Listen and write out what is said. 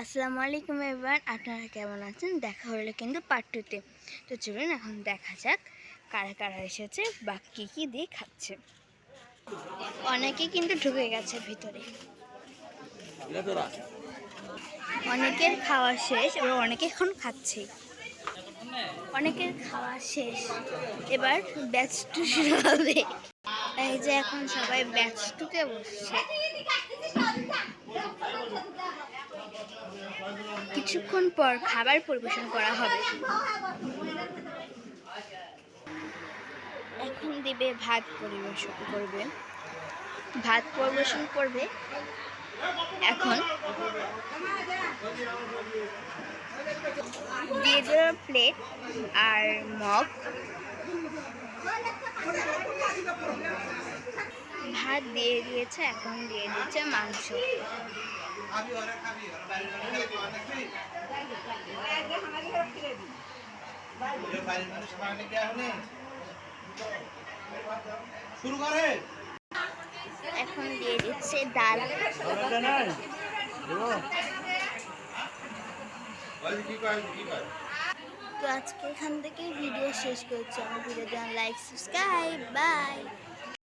আসসালামু আলাইকুম এবার আপনারা কেমন আছেন? দেখা হলো কিন্তু পার্ট টুতে তো। চলুন এখন দেখা যাক কারা কারা এসেছে বা কী কী দিয়ে খাচ্ছে। অনেকে কিন্তু ঢুকে গেছে ভিতরে। অনেকের খাওয়া শেষ, এবার অনেকে এখন খাচ্ছে। অনেকের খাওয়া শেষ। এবার ব্যাচ টু শুরু হবে। এই যে এখন সবাই ব্যাচ টুতে বসছে। কিছুক্ষণ পর খাবার পরিবেশন করা হবে। এখন দিবে ভাত পরিবেশন করবে। ভাত পরিবেশন করবে। এখন দিয়ে প্লেট আর মগ। ভাত দিয়ে দিয়েছে, এখন দিয়ে দিচ্ছে মাংস। শুরু করে। এখন দিয়ে দিচ্ছে ডাল। তো আজকে এখান থেকেই ভিডিও শেষ করছি। আমার ভিডিও লাইক সাবস্ক্রাইব বাই